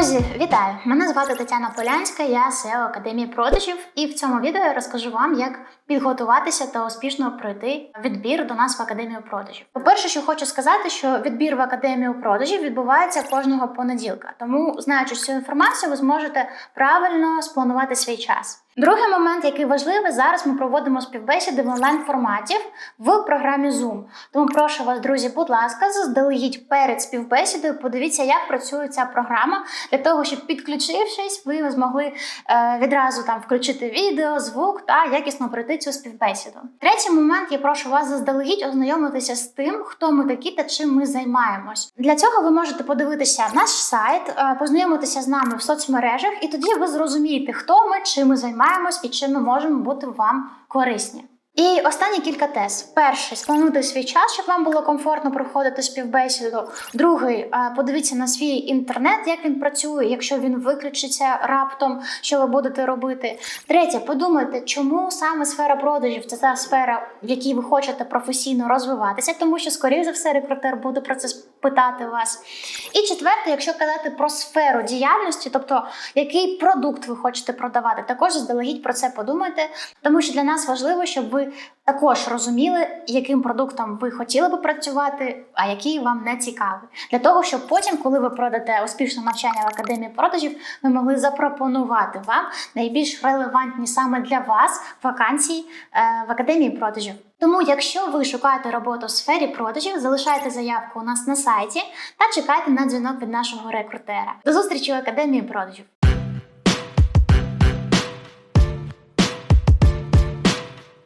Друзі, вітаю! Мене звати Тетяна Полянська, я SEO Академії продажів, і в цьому відео я розкажу вам, як підготуватися та успішно пройти відбір до нас в академію продажів. По-перше, що хочу сказати, що відбір в академію продажів відбувається кожного понеділка. Тому, знаючи цю інформацію, ви зможете правильно спланувати свій час. Другий момент, який важливий, зараз ми проводимо співбесіди в онлайн форматі в програмі Zoom. Тому прошу вас, друзі, будь ласка, заздалегідь перед співбесідою. Подивіться, як працює ця програма для того, щоб підключившись, ви змогли е, відразу там включити відео, звук та якісно пройти цю співбесіду. Третій момент, я прошу вас заздалегідь ознайомитися з тим, хто ми такі та чим ми займаємось. Для цього ви можете подивитися наш сайт, е, познайомитися з нами в соцмережах, і тоді ви зрозумієте, хто ми, чим ми займаємось і чим ми можемо бути вам корисні. І останні кілька тез. Перший сплануйте свій час, щоб вам було комфортно проходити співбесіду. Другий е, подивіться на свій інтернет, як він працює, якщо він виключиться раптом, що ви будете робити. Третє, подумайте, чому саме сфера продажів це та сфера, в якій ви хочете професійно розвиватися, тому що, скоріше за все, рекрутер буде про це питати вас. І четверте, якщо казати про сферу діяльності, тобто який продукт ви хочете продавати, також заздалегідь про це подумайте, тому що для нас важливо, щоб ви також розуміли, яким продуктом ви хотіли би працювати, а який вам не цікавий. Для того, щоб потім, коли ви пройдете успішне навчання в академії продажів, ви могли запропонувати вам найбільш релевантні саме для вас вакансії е, в академії продажів. Тому, якщо ви шукаєте роботу в сфері продажів, залишайте заявку у нас на сайті та чекайте на дзвінок від нашого рекрутера. До зустрічі в академії продажів.